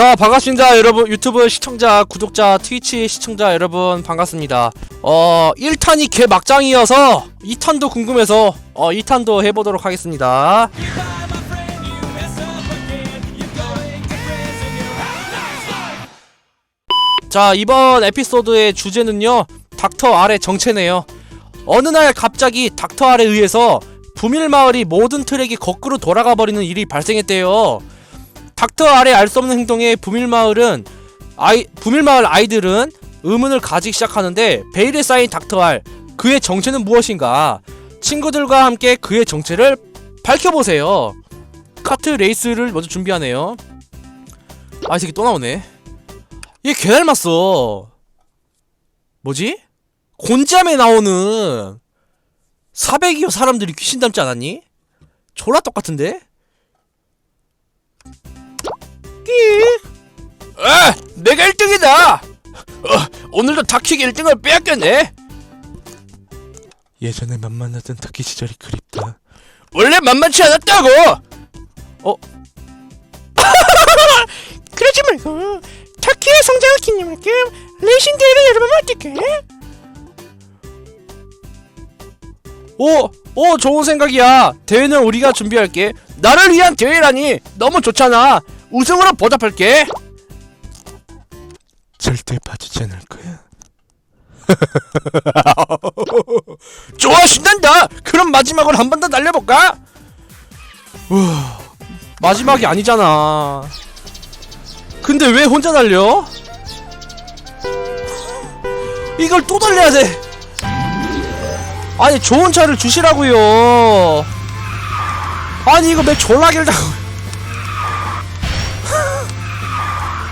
자 반갑습니다 여러분. 유튜브 시청자 구독자 트위치 시청자 여러분 반갑습니다. 어 1탄이 개 막장이어서 2탄도 궁금해서 어 2탄도 해보도록 하겠습니다. 자 이번 에피소드의 주제는요 닥터 R의 정체네요. 어느 날 갑자기 닥터 R에 의해서 부밀마을이 모든 트랙이 거꾸로 돌아가 버리는 일이 발생했대요 닥터 R의 알수 없는 행동에 부밀마을은 아이 부밀마을 아이들은 의문을 가지기 시작하는데 베일에 쌓인 닥터 R 그의 정체는 무엇인가 친구들과 함께 그의 정체를 밝혀보세요 카트 레이스를 먼저 준비하네요 아이 새끼 또 나오네 얘개 닮았어 뭐지? 곤지암에 나오는 400이호 사람들이 귀신 닮지 않았니? 졸라 똑같은데? 에, 내가 1등이다. 어, 오늘도 다키기 1등을 빼앗겼네. 예전에 만만하던 터키 시절이 그립다. 원래 만만치 않았다고. 어, 그러지 말고 터키의 성장을 기념할 겸 레이싱 대회를 열어보면 어떨까? 오, 오, 좋은 생각이야. 대회는 우리가 준비할게. 나를 위한 대회라니 너무 좋잖아. 우승으로 보답할게. 절대 봐주지 않을 거야. 좋아, 신난다. 그럼 마지막으로 한 번 더 날려볼까? 우와, 마지막이 아니잖아. 근데 왜 혼자 날려? 이걸 또 달려야 돼. 아니 좋은 차를 주시라고요. 아니 이거 매 졸라 길다고.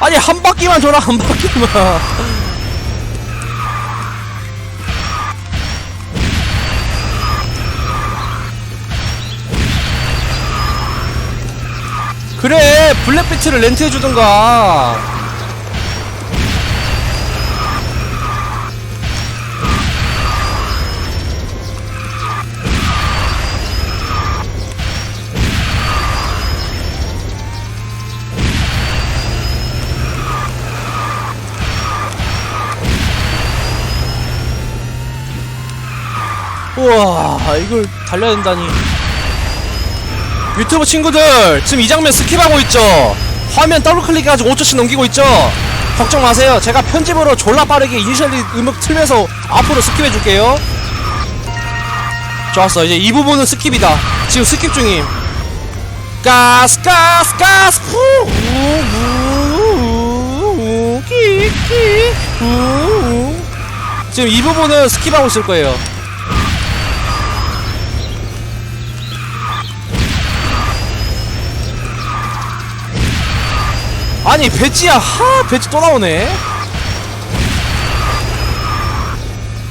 아니 한 바퀴만 줘라 한 바퀴만. 그래 블랙비트를 렌트해주던가 우와 이걸 달려야 된다니. 유튜브 친구들 지금 이 장면 스킵하고 있죠? 화면 더블 클릭해가지고 5초씩 넘기고 있죠? 걱정 마세요. 제가 편집으로 졸라 빠르게 이니셜 음악 틀면서 앞으로 스킵해줄게요. 좋았어. 이제 이 부분은 스킵이다. 지금 스킵 중임. 가스 가스 가스. 후우우우우 키키 우우. 지금 이 부분은 스킵하고 있을 거예요 아니 배지야 하 배지 또 나오네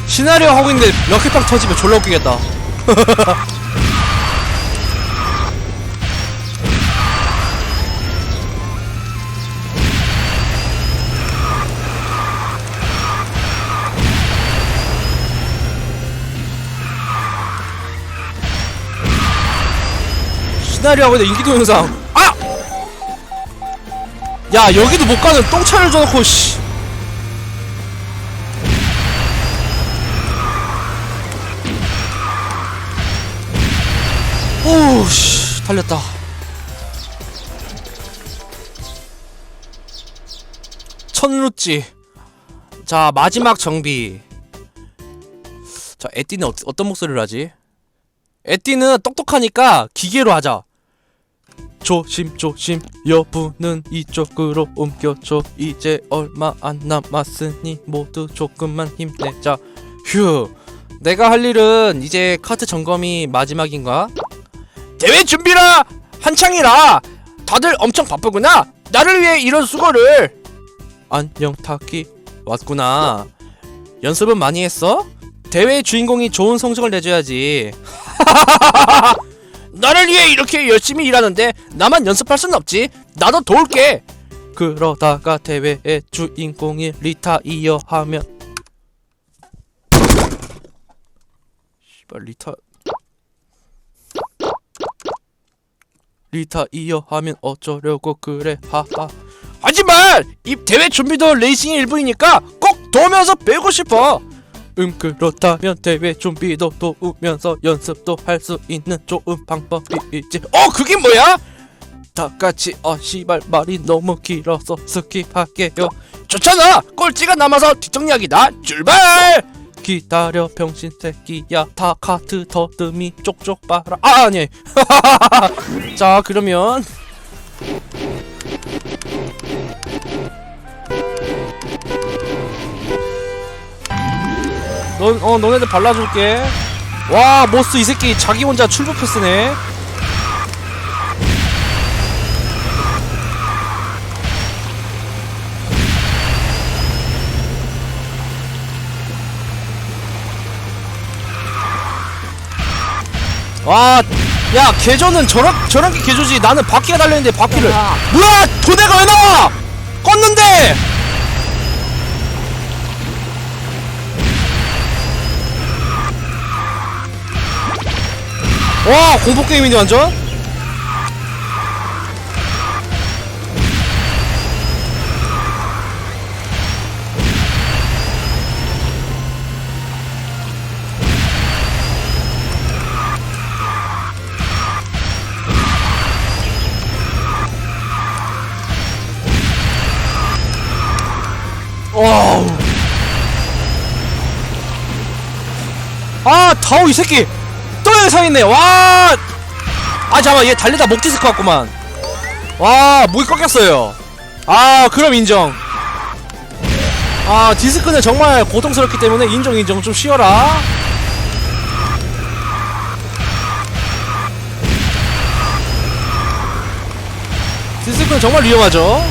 시나리오 하고 있는데 럭키빵 터지면 졸라 웃기겠다 시나리오 하고 있는데 인기 동영상 아! 야 여기도 못 가는 똥차를 줘놓고 씨. 오씨 달렸다. 천루찌. 자 마지막 정비. 자 에띠는 어, 어떤 목소리를 하지? 에띠는 똑똑하니까 기계로 하자. 조심 조심 여부는 이쪽으로 옮겨줘. 이제 얼마 안 남았으니 모두 조금만 힘내자. 휴 내가 할 일은 이제 카트 점검이 마지막인가? 대회 준비라! 한창이라! 다들 엄청 바쁘구나! 나를 위해 이런 수고를! 안녕 타키. 왔구나. 연습은 많이 했어? 대회 주인공이 좋은 성적을 내줘야지 나를 위해 이렇게 열심히 일하는데 나만 연습할 순 없지. 나도 도울게. 그러다가 대회의 주인공이 리타이어 하면 씨발 리타 리타이어 하면 어쩌려고 그래 하하 하지만 이 대회 준비도 레이싱의 일부이니까 꼭 도우면서 배우고 싶어. 음 그렇다면 대회 준비도 도우면서 연습도 할 수 있는 좋은 방법이 있지. 어 그게 뭐야? 다 같이 어 씨발 말이 너무 길어서 스킵할게요. 좋잖아. 꼴찌가 남아서 뒷정리하기다. 출발. 기다려 병신 새끼야 다 카트 더듬이 쪽쪽 빨아 아 아니 자 그러면 넌, 어, 너네들 발라줄게. 와, 모스 이 새끼 자기 혼자 출부 패스네. 와, 야, 개조는 저런, 저런 게 개조지. 나는 바퀴가 달려있는데 바퀴를. 뭐야! 도대가 왜 나와! 껐는데! 와 공포 게임인데 완전? 와우. 아 다오 이 새끼 또 여기 서 있네. 와. 아 잠깐 얘 달리다 목 디스크 같구만. 와 목이 꺾였어요. 아 그럼 인정. 아 디스크는 정말 고통스럽기 때문에 인정 인정 좀 쉬어라. 디스크는 정말 위험하죠.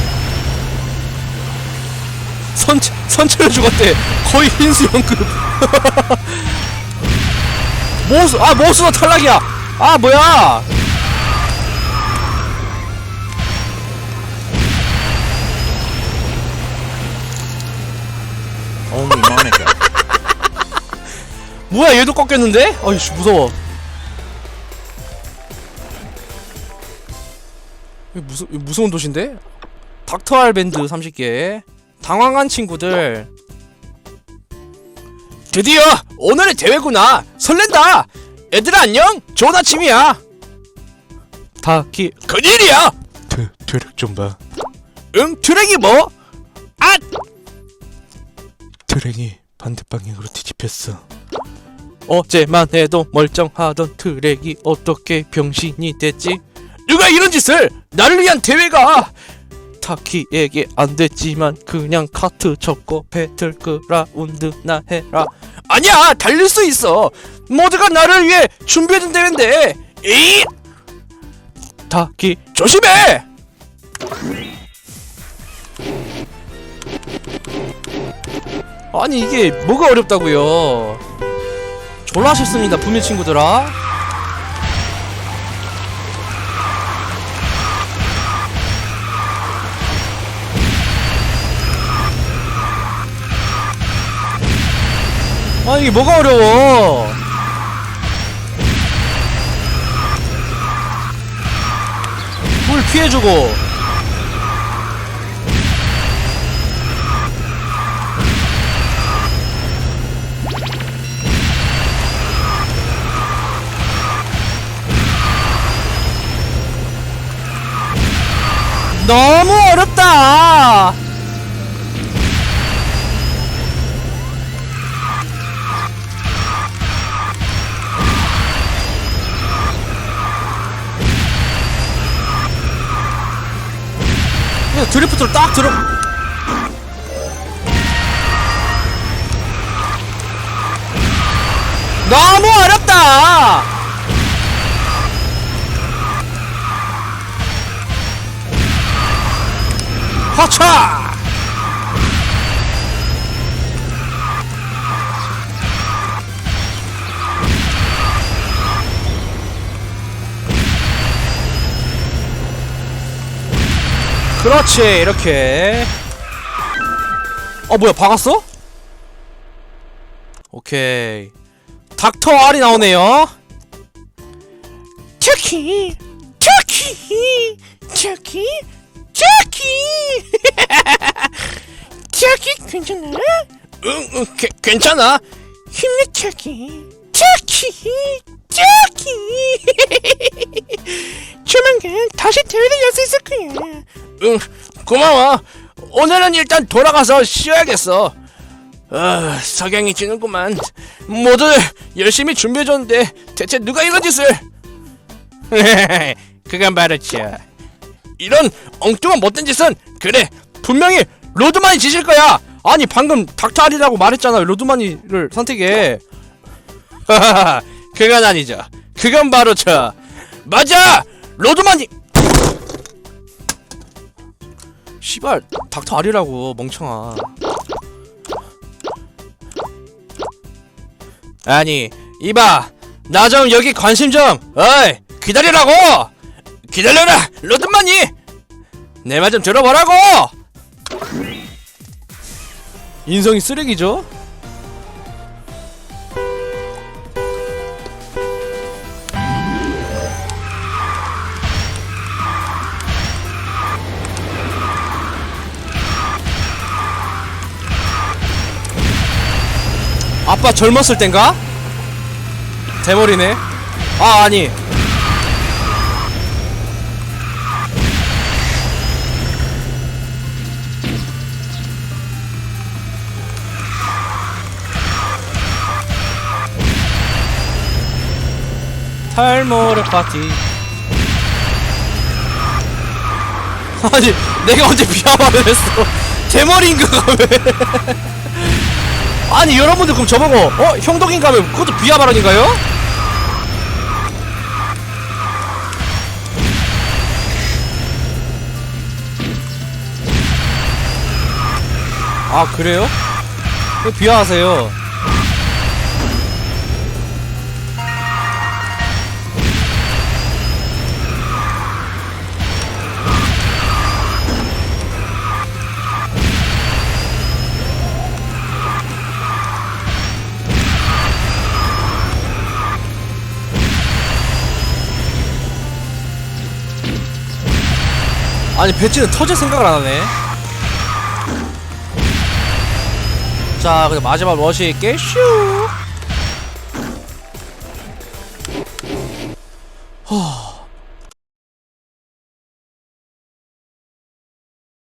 선 선체를 죽었대. 거의 흰수연급. 모스 아 모스도 탈락이야. 아 뭐야. 뭐야 얘도 꺾였는데? 어이씨 무서워. 이거 무서 이거 무서운 도시인데? 닥터 알밴드 30개. 당황한 친구들 드디어 오늘의 대회구나. 설렌다. 얘들아 안녕. 좋은 아침이야. 다키. 큰일이야. 트, 트랙 좀 봐. 응 트랙이 뭐? 아 트랙이 반대 방향으로 뒤집혔어. 어제만 해도 멀쩡하던 트랙이 어떻게 병신이 됐지? 누가 이런 짓을? 나를 위한 대회가 타키에게 안 됐지만 그냥 카트 접고 배틀 그라운드 나 해라. 아니야 달릴 수 있어. 모두가 나를 위해 준비해준 대회인데. 이! 타키 조심해! 아니 이게 뭐가 어렵다고요? 졸라 쉽습니다 부밀 친구들아 아 이게 뭐가 어려워? 물 피해주고. 너무 어렵다 드리프트를 딱 들어. 너무 어렵다! 허차 그렇지 이렇게. 어 뭐야 박았어? 오케이. 닥터 R이 나오네요. 터키 터키 터키 터키. 타키 괜찮아? 응, 응 게, 괜찮아. 힘내 타키. 타키 타키. 조만간 다시 대회를 열수 있을 거야 응 고마워. 오늘은 일단 돌아가서 쉬어야겠어. 아 석양이 지는구만. 모두 열심히 준비해줬는데 대체 누가 이런 짓을? 그건 바로 저 이런 엉뚱한 못된 짓은 그래 분명히 로드만이 지실 거야. 아니 방금 닥터알이라고 말했잖아 로드만이를 선택해. 그건 아니죠. 그건 바로 저 맞아! 로드만이 씨발 닥터 알이라고 멍청아. 아니 이봐 나 좀 여기 관심 좀 어이 기다리라고! 기다려라 로드만이 내 말 좀 들어보라고! 인성이 쓰레기죠 아빠 젊었을 땐가? 대머리네. 아 아니. 탈모르 파티 아니 내가 언제 비하말을 했어? 대머리인가 왜 아니 여러분들 그럼 저보고 어? 형덕인가 하면 그것도 비하 발언인가요? 아 그래요? 왜 비하하세요? 아니 배치는 터질 생각을 안 하네. 자, 근데 마지막 러시 깨슈.